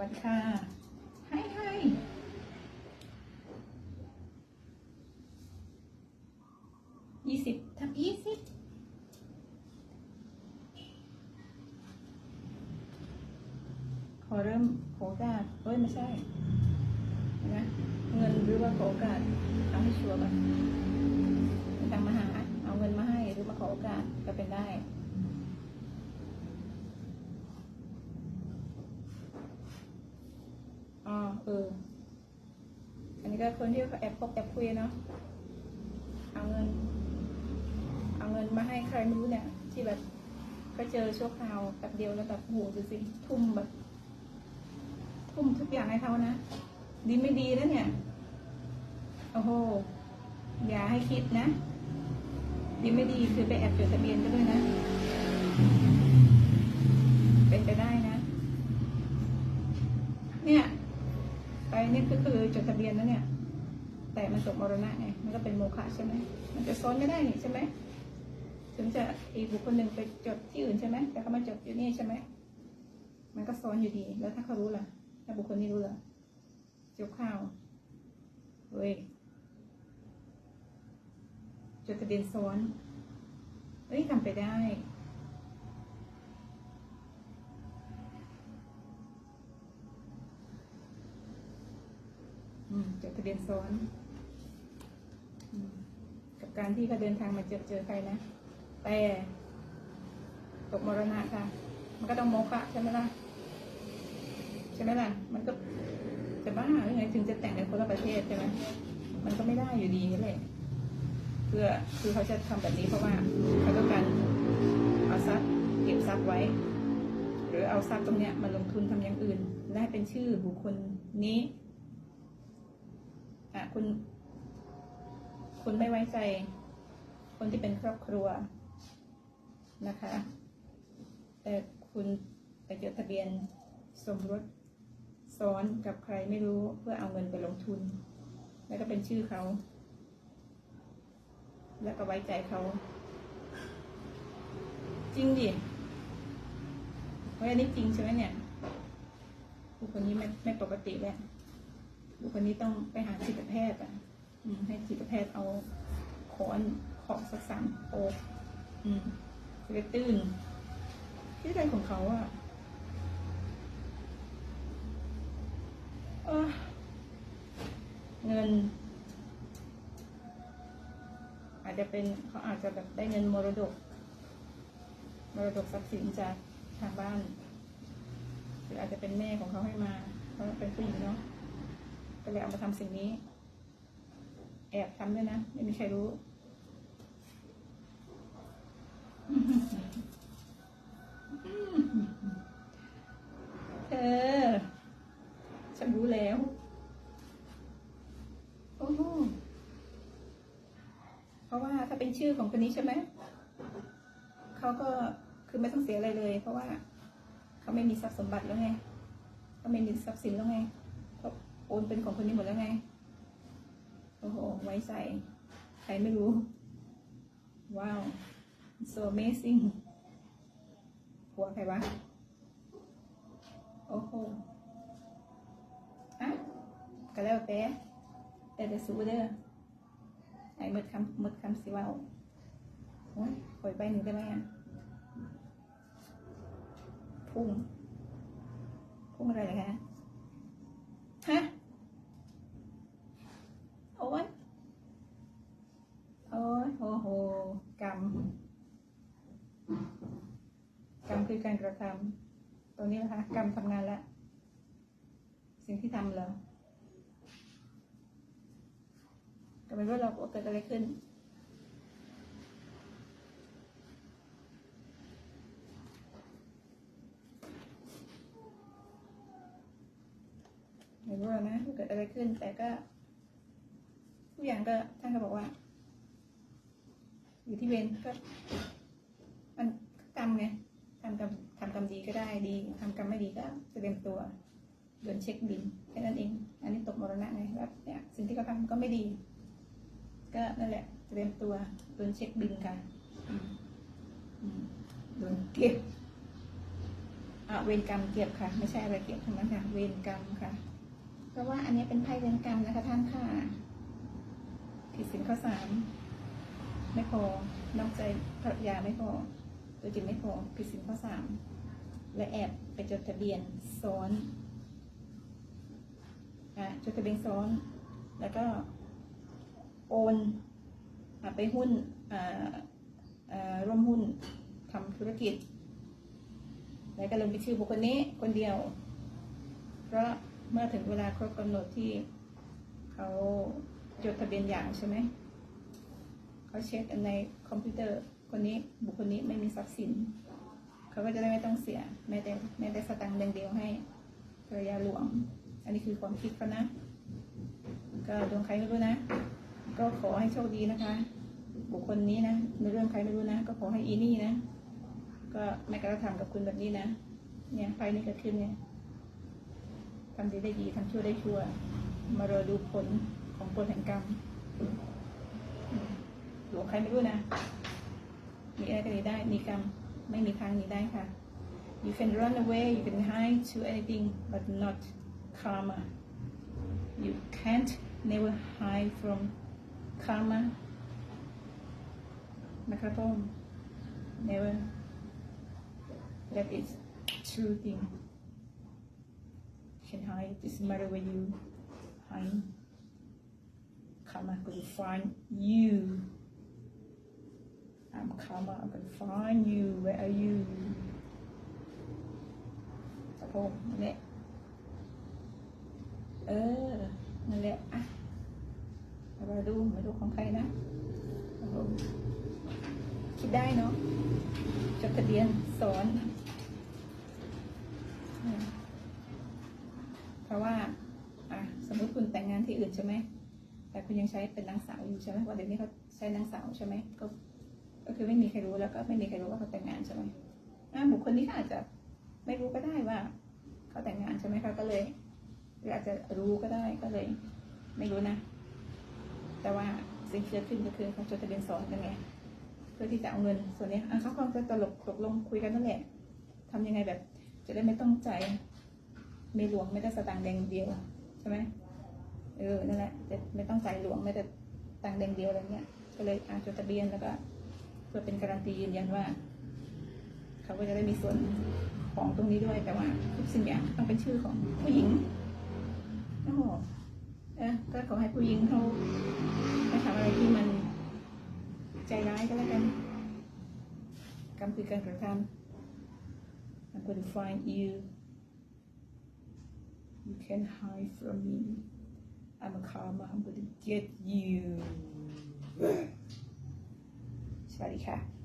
วัสดีค่ะให้ให้ยี่สิบทับยี่สิบขอเริ่มขอโอกาสเฮ้ย ไม่ใช่เห็นะเงินหรือว่าขอโอกาสเอาให้ชัวร์ก่อนไม่ตังมาหา เอาเงินมาให้หรือมาขอโอกาสก็เป็นได้ อ๋อ เออ อันนี้ก็คนที่แอบพกแอบคุยเนาะ เอาเงิน เอาเงินมาให้ใครไม่รู้เนี่ย ที่แบบก็เจอชั่วคราวแบบเดียวแล้วแบบโหดูสิทุ่มแบบ ทุ่มทุกอย่างให้เขานะ ดีไม่ดีนะเนี่ย โอ้โห อย่าให้คิดนะ ดีไม่ดีคือไปแอบจดทะเบียนก็ด้วยนะ เป็นไปได้นะ เนี่ย ไป นี่ก็คือจดทะเบียนแล้วเนี่ย แต่มันตกมรณะไงมันก็เป็นโมฆะใช่ไหมมันจะซ้อนไม่ได้นี่ใช่ไหมถึงจะอีกบุคคลหนึ่งไปจดที่อื่นใช่ไหมแต่เขามาจดอยู่นี่ใช่ไหมมันก็ซ้อนอยู่ดี แล้วถ้าเขารู้ล่ะถ้าบุคคลนี้รู้ล่ะจบข่าวเฮ้ยจดทะเบียนซ้อนเฮ้ยทำไปได้ จดทะเบียนซ้อนกับการที่เขาเดินทางมาเจอเจอใครนะ แต่ตกมรณะค่ะ มันก็ต้องโมฆะใช่ไหมล่ะ ใช่ไหมล่ะ มันก็จะบ้าหรือไงถึงจะแต่งในคนละประเทศใช่ไหมมันก็ไม่ได้อยู่ดีนั่แหละเพื่อคือเขาจะทำแบบนี้เพราะว่าเขาต้องการเอาทรัพย์เก็บทรัพย์ไว้ หรือเอาทรัพย์ตรงเนี้ยมาลงทุนทำอย่างอื่นและให้เป็นชื่อบุคคลนี้ อะคุณ คุณไม่ไว้ใจ คนที่เป็นครอบครัวนะคะ แต่คุณไปจดทะเบียนสมรสซ้อนกับใครไม่รู้เพื่อเอาเงินไปลงทุน แล้วก็เป็นชื่อเขา แล้วก็ไว้ใจเขา จริงดิเฮ้ยอันนี้จริงใช่ไหมเนี่ยบุคคลนี้ไม่ไม่ปกติแล้ว บุคคลนี้ต้องไปหาจิตแพทย์อะให้จิตแพทย์เอาขอนขอกสักสามโอกจะตื่นที่ใจของเขาอะเออเงิน อาจจะเป็นเขาอาจจะแบบได้เงินมรดก มรดกทรัพย์สินจากทางบ้าน หรืออาจจะเป็นแม่ของเขาให้มาเพราะเป็นผู้หญิงเนาะ ก็เลยเอามาทำสิ่งนี้ แอบทำด้วยนะ ไม่มีใครรู้ เธอ ฉันรู้แล้ว โอ้โหเพราะว่าถ้าเป็นชื่อของคนนี้ใช่ไหม เขาก็คือไม่ต้องเสียอะไรเลย เพราะว่า เขาไม่มีทรัพย์สมบัติแล้วไง เขาไม่มีทรัพย์สินแล้วไง โอนเป็นของคนนี้หมดแล้วไง โอ้โห ไว้ใจใครไม่รู้ ว้าว so amazing หัวใครวะ โอ้โหอะก็แล้วแต่แต่จะสู้เด้อไอ้หมดคำหมดคำสิว่าโอ้ยปล่อยไปหนึ่งได้ไหมอะพุ่งพุ่งอะไรเหรอคะฮะ โอ้ยโอ้ยโอ้โหกรรมกรรมคือการกระทำตรงนี้นะคะกรรมทำงานแล้ว สิ่งที่ทำเหรอก็ไม่รู้เราเกิดอะไรขึ้นไม่รู้นะเกิดอะไรขึ้นแต่ก็ อย่างก็ท่านก็บอกว่า อยู่ที่เวรก็ มันกรรมไงทำกรรมทำกรรมดีก็ได้ดีทำกรรมไม่ดีก็จะเตรียมตัวเดินเช็คบินแค่นั้นเอง อันนี้ตกมรณะไงแบบเนี่ยสิ่งที่เขาทำก็ไม่ดี ก็นั่นแหละเตรียมตัวโดนเช็คบินค่ะโดนเก็บเวรกรรมเก็บค่ะ ไม่ใช่อะไรเก็บทั้งนั้นค่ะเวรกรรมค่ะ เพราะว่าอันนี้เป็นไพ่เวรกรรมนะคะท่านค่ะ ผิดศีลข้อสามไม่พอนอกใจภรรยาไม่พอตัวจริงไม่พอผิดศีลข้อสามและแอบไปจดทะเบียนซ้อนอะจดทะเบียนซ้อน แล้วก็โอนอไปหุ้นร่วมหุ้นทำธุรกิจ แล้วก็ลงไปชื่อบุคคลนี้คนเดียว เพราะเมื่อถึงเวลาครบกำหนดที่เขา จดทะเบียนอย่างใช่ไหมเขาเช็คในคอมพิวเตอร์คนนี้บุคคลนี้ไม่มีทรัพย์สิน เขาก็จะได้ไม่ต้องเสียแม้แต่แม้แต่สตังค์เดียวให้ภรรยาหลวง อันนี้คือความคิดเขานะ ก็ดวงใครไม่รู้นะ ก็ขอให้โชคดีนะคะ บุคคลนี้นะในเรื่องใครไม่รู้นะ ก็ขอให้อีนี่นะ ก็ไม่กระทำกับคุณแบบนี้นะ เนี่ยไฟนี่เกิดขึ้นเนี่ยทำดีได้ดีทำชั่วได้ชั่ว มารอดูผล ของผลแห่งกรรมหลวงใครไม่รู้นะมีอะไรก็หนีได้มีกรรมไม่มีทางหนีได้ค่ะ you can run away you can hide to anything but not karma you can't never hide from karma นะครับผม never that is true thing can hide this matter where you hide karma gonna find you I'm karma I'm gonna find you where are you ครับผมนั่นแหละเออ นั่นแหละ อะมาดูมาดูของใครนะคิดได้เนาะจดทะเบียนสอนเพราะว่า อะ สมมติคุณแต่งงานที่อื่นใช่ไหม แต่คุณยังใช้เป็นนางสาวอยู่ใช่ไหมว่าเดี๋ยวนี้เขาใช้นางสาวใช่ไหมก็ ก็คือไม่มีใครรู้แล้วก็ไม่มีใครรู้ว่าเขาแต่งงานใช่ไหมบุคคลนี้ก็อาจจะไม่รู้ก็ได้ว่าเขาแต่งงานใช่ไหมคะก็เลยหรืออาจจะรู้ก็ได้ก็เลย ไม่รู้นะ แต่ว่าสิ่งที่เกิดขึ้นก็คือเขาจดทะเบียนสอนกันไงเพื่อที่จะเอาเงินส่วนนี้อะเขาคงจะตลกตกลงคุยกันนั่นแหละทำยังไงแบบ จะได้ไม่ต้องใจไม่หลวงไม่ได้สตางค์แดงเดียวใช่ไหม เออนั่นแหละจะไม่ต้องจ่หลวงไม่แต่ตังค์แดงเดียวอะไรเงี้ยก็เลยอะจดทะเบียนแล้วก็เพื่อเป็นการันตียืนยันว่า เขาก็จะได้มีส่วนของตรงนี้ด้วยแต่ว่าทุกสิ่งอย่างต้องเป็นชื่อของผู้หญิงโอ้โหเออก็ขอให้ผู้หญิงเขาไม่ทำอะไรที่มันใจร้ายก็แล้วกันกรรมคือการกระทำ I'm going to find you you can hide from me I'm a karma I'm going to get you สวัสดีค่ะ